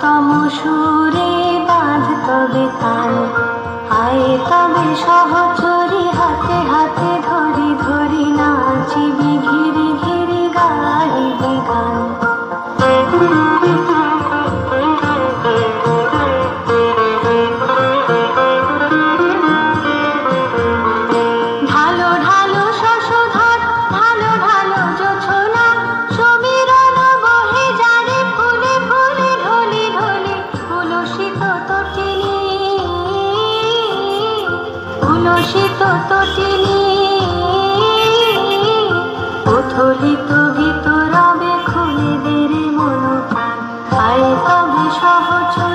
উত্তম সুরে বাঁধ তবে তান আয় তবে সহজ তটে সহচর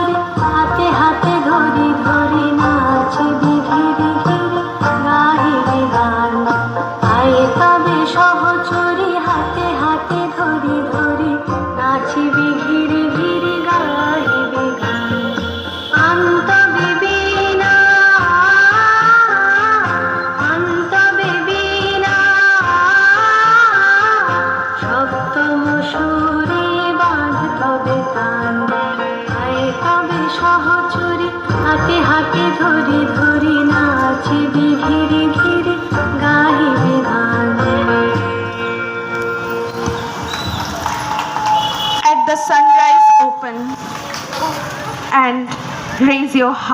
হাতে হাতে ধরি ধরি নাচিবি ঘিরে ঘিরে গাইবি গান At the sunrise open and raise your heart.